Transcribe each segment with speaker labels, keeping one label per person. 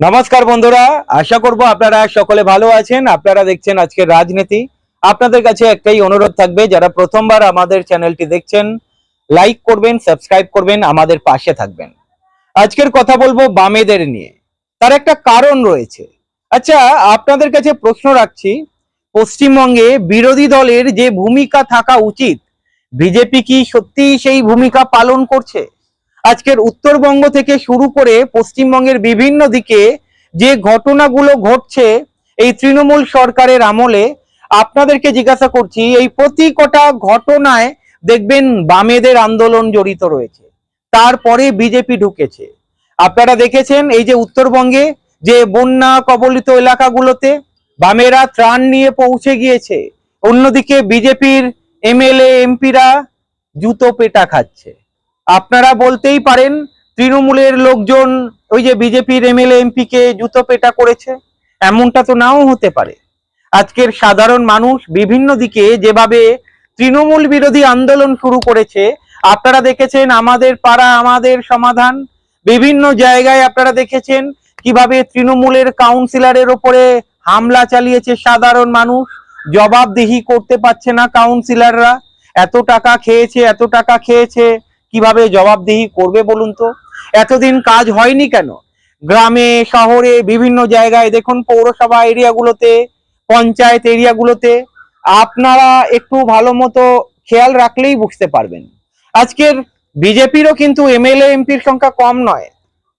Speaker 1: নমস্কার বন্ধুরা, আশা করব আপনারা সকলে ভালো আছেন। আপনারা দেখছেন আজকের রাজনীতি। আপনাদের কাছে একটাই অনুরোধ থাকবে, যারা প্রথমবার আমাদের চ্যানেলটি দেখছেন, লাইক করবেন, সাবস্ক্রাইব করবেন, আমাদের পাশে থাকবেন। আজকের কথা বলব বামেদের নিয়ে। তার একটা কারণ রয়েছে। আচ্ছা আপনাদের কাছে প্রশ্ন রাখছি, পশ্চিমবঙ্গে বিরোধী দলের যে ভূমিকা থাকা উচিত, বিজেপি কি সত্যি সেই ভূমিকা পালন করছে? আজকের উত্তরবঙ্গ থেকে শুরু করে পশ্চিমবঙ্গের বিভিন্ন দিকে যে ঘটনাগুলো ঘটছে এই তৃণমূল সরকারের আমলে, আপনাদেরকে জিজ্ঞাসা করছি, এই প্রতি কটা ঘটনায় দেখবেন বামেদের আন্দোলন জড়িত রয়েছে, তারপরে বিজেপি ঢুকেছে। আপনারা দেখেছেন এই যে উত্তরবঙ্গে যে বন্যা কবলিত এলাকাগুলোতে বামেরা ত্রাণ নিয়ে পৌঁছে গিয়েছে, অন্যদিকে বিজেপির এমএলএ, এমপিরা জুতো পেটা খাচ্ছে। আপনারা বলতেই পারেন তৃণমূলের লোকজন ওই যে বিজেপির এমএলএ এমপি কে জুতো পেটা করেছে, এমনটা তো নাও হতে পারে। আজকের সাধারণ মানুষ বিভিন্ন দিকে যেভাবে তৃণমূল বিরোধী আন্দোলন শুরু করেছে, আপনারা দেখেছেন আমাদের পাড়া, আমাদের সমাধান, বিভিন্ন জায়গায় আপনারা দেখেছেন কীভাবে তৃণমূলের কাউন্সিলরের ওপরে হামলা চালিয়েছে সাধারণ মানুষ, জবাবদিহি করতে পারছে না কাউন্সিলররা, এত টাকা খেয়েছে, এত টাকা খেয়েছে কীভাবে জবাবদিহি করবে বলুন তো? এতদিন কাজ হয়নি কেন? গ্রামে, শহরে, বিভিন্ন জায়গায় দেখুন পৌরসভা এরিয়াগুলোতে, পঞ্চায়েত এরিয়াগুলোতে আপনারা একটু ভালো মতো খেয়াল রাখলেই বুঝতে পারবেন। আজকের বিজেপিরও কিন্তু এমএলএ, এমপির সংখ্যা কম নয়।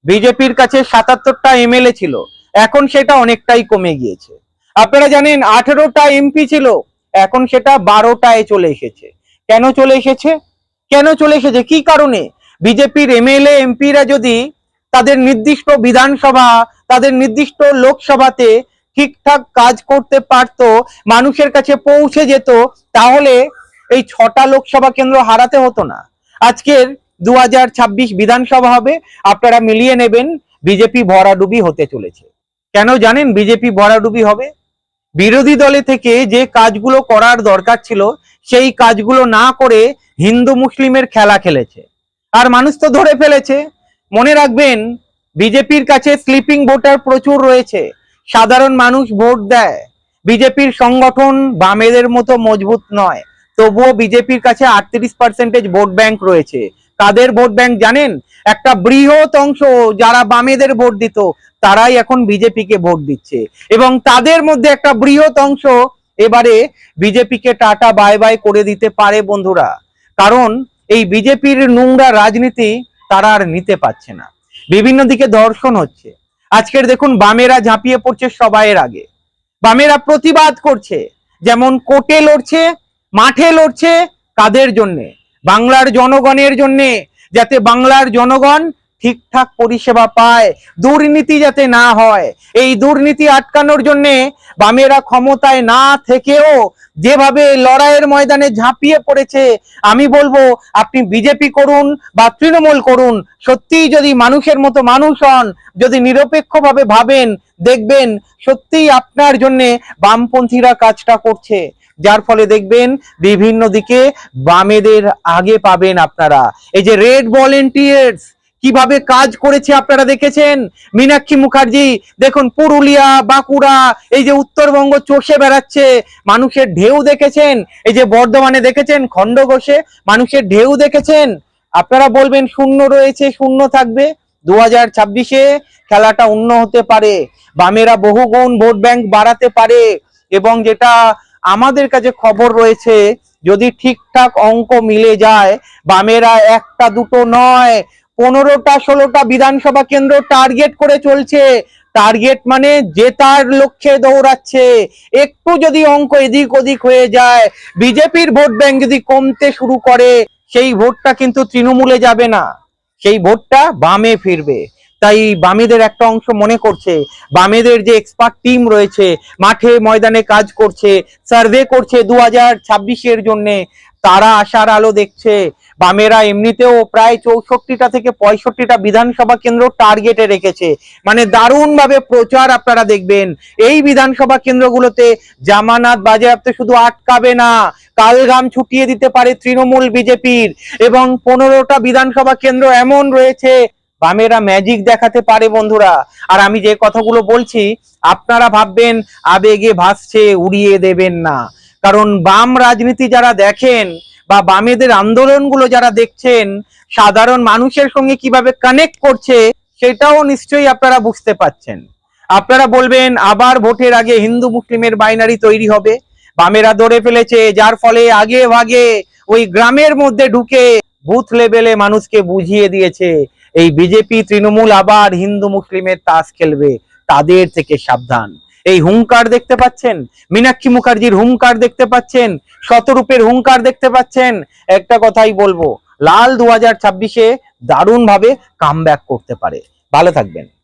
Speaker 1: বিজেপির কাছে সাতাত্তরটা এমএলএ ছিল। এখন সেটা অনেকটাই কমে গিয়েছে। আপনারা জানেন, আঠেরোটা এমপি ছিল। এখন সেটা বারোটায় চলে এসেছে। কেন চলে এসেছে? কেন চলে এসেছে? কি কারণে? বিজেপির এমএলএ, এমপিরা যদি তাদের নির্দিষ্ট বিধানসভা, তাদের নির্দিষ্ট লোকসভাতে ঠিকঠাক কাজ করতে পারতো, মানুষের কাছে পৌঁছে যেত, তাহলে এই ছটা লোকসভা কেন্দ্র হারাতে হতো না। আজকের দু হাজার ছাব্বিশ বিধানসভা হবে, আপনারা মিলিয়ে নেবেন, বিজেপি ভরাডুবি হতে চলেছে। কেন জানেন বিজেপি ভরাডুবি হবে? বিরোধী দলে থেকে যে কাজগুলো করার দরকার ছিল, সেই কাজগুলো না করে হিন্দু মুসলিমের খেলা খেলেছে। আর মানুষ তো ধরে ফেলেছে। মনে রাখবেন, বিজেপির কাছে স্লিপিং ভোটার প্রচুর রয়েছে। সাধারণ মানুষ ভোট দেয়। বিজেপির সংগঠন বামেদের মতো মজবুত নয়। তবুও বিজেপির কাছে আটত্রিশ পার্সেন্টেজ ভোট ব্যাংক রয়েছে। কাদের ভোট ব্যাংক জানেন? একটা বৃহৎ অংশ যারা বামেদের ভোট দিত, তারাই এখন বিজেপিকে ভোট দিচ্ছে। এবং তাদের মধ্যে একটা বৃহৎ অংশ এবারে বিজেপিকে টাটা বাই বাই করে দিতে পারে বন্ধুরা। কারণ এই বিজেপির নোংরা রাজনীতি তারা আর নিতে পারছে না। বিভিন্ন দিকে দর্শন হচ্ছে। আজকের দেখুন, বামেরা ঝাঁপিয়ে পড়ছে সবাইয়ের আগে। বামেরা প্রতিবাদ করছে, যেমন কোটে লড়ছে, মাঠে লড়ছে কাদের জন্যে? বাংলার জনগণের জন্যে, যাতে বাংলার জনগণ ঠিকঠাক পরিষেবা পায়, দুর্নীতি যাতে না হয়। এই দুর্নীতি আটকানোর জন্যে বামেরা ক্ষমতায় না থেকেও যেভাবে লড়াইয়ের ময়দানে ঝাঁপিয়ে পড়েছে, আমি বলব আপনি বিজেপি করুন বা তৃণমূল করুন, সত্যিই যদি মানুষের মতো মানুষ হন, যদি নিরপেক্ষভাবে ভাবেন, দেখবেন সত্যিই আপনার জন্য বামপন্থীরা কাজটা করছে। যার ফলে দেখবেন বিভিন্ন দিকে বামেদের আগে পাবেন আপনারা। এই যে রেড ভলেন্টিয়ার্স কীভাবে কাজ করেছে আপনারা দেখেছেন? মীনাক্ষী মুখার্জি, দেখুন, পুরুলিয়া, বাঁকুড়া, এই যে উত্তরবঙ্গ চষে বেড়াচ্ছে, মানুষের ঢেউ দেখেছেন? এই যে বর্ধমানে দেখেছেন, খণ্ডঘোষে মানুষের ঢেউ দেখেছেন? আপনারা বলবেন শূন্য রয়েছে, শূন্য থাকবে। দু হাজার ছাব্বিশে খেলাটা অন্য হতে পারে। বামেরা বহুগুণ ভোট ব্যাংক বাড়াতে পারে। এবং যেটা আমাদের কাছে খবর রয়েছে, যদি ঠিকঠাক অঙ্ক মিলে যায়, বামেরা একটা দুটো নয় পনেরোটা, ষোলোটা বিধানসভা কেন্দ্র টার্গেট করে চলছে। টার্গেট মানে জেতার লক্ষ্যে দৌড়াচ্ছে। একটু যদি অঙ্ক এদিক ওদিক হয়ে যায়, বিজেপির ভোট ব্যাংক যদি কমতে শুরু করে, সেই ভোটটা কিন্তু তৃণমূলে যাবে না। সেই ভোটটা বামে ফিরবে। তাই বামেদের একটা অংশ মনে করছে, বামেদের যে এক্সপার্ট টিম রয়েছে, মাঠে ময়দানে কাজ করছে সার্ভে করছে দু হাজার ছাব্বিশের জন্যে, তারা আশার আলো দেখছে। বামেরা এমনিতেও প্রায় চৌষট্টিটা থেকে পঁয়ষট্টিটা বিধানসভা কেন্দ্র টার্গেটে রেখেছে। মানে দারুণ ভাবে প্রচার আপনারা দেখবেন। এই বিধানসভা কেন্দ্রগুলোতে জামানাত বাজেয়াপ্ত শুধু আটকাবে না কালঘাম ছুটিয়ে দিতে পারে তৃণমূল বিজেপির এবং পনেরোটা বিধানসভা কেন্দ্র এমন রয়েছে, বামেরা ম্যাজিক দেখাতে পারে বন্ধুরা। আর আমি যে কথাগুলো বলছি, আপনারা ভাববেন, আবেগে ভাসছে, উড়িয়ে দেবেন না। কারণ বাম রাজনীতি যারা দেখেন বা বামেদের আন্দোলনগুলো যারা দেখছেন, সাধারণ মানুষের সঙ্গে কীভাবে কানেক্ট করছে, সেটাও নিশ্চয়ই আপনারা বুঝতে পাচ্ছেন। আপনারা বলবেন, আবার ভোটের আগে হিন্দু মুসলিমের বাইনারি তৈরি হবে। বামেরা ধরে ফেলেছে, যার ফলে আগে ভাগে ওই গ্রামের মধ্যে ঢুকে বুথ লেভেলে মানুষকে বুঝিয়ে দিয়েছে, এই বিজেপি, তৃণমূল আবার হিন্দু মুসলিমের তাস খেলবে। তাদের থেকে সাবধান। এই হুঙ্কার দেখতে পাচ্ছেন? মীনাক্ষী মুখার্জির হুঙ্কার দেখতে পাচ্ছেন? শতরূপের হুঙ্কার দেখতে পাচ্ছেন? একটা কথাই বলব, লাল দু হাজার ছাব্বিশে দারুণ ভাবে কাম করতে পারে। ভালো থাকবেন।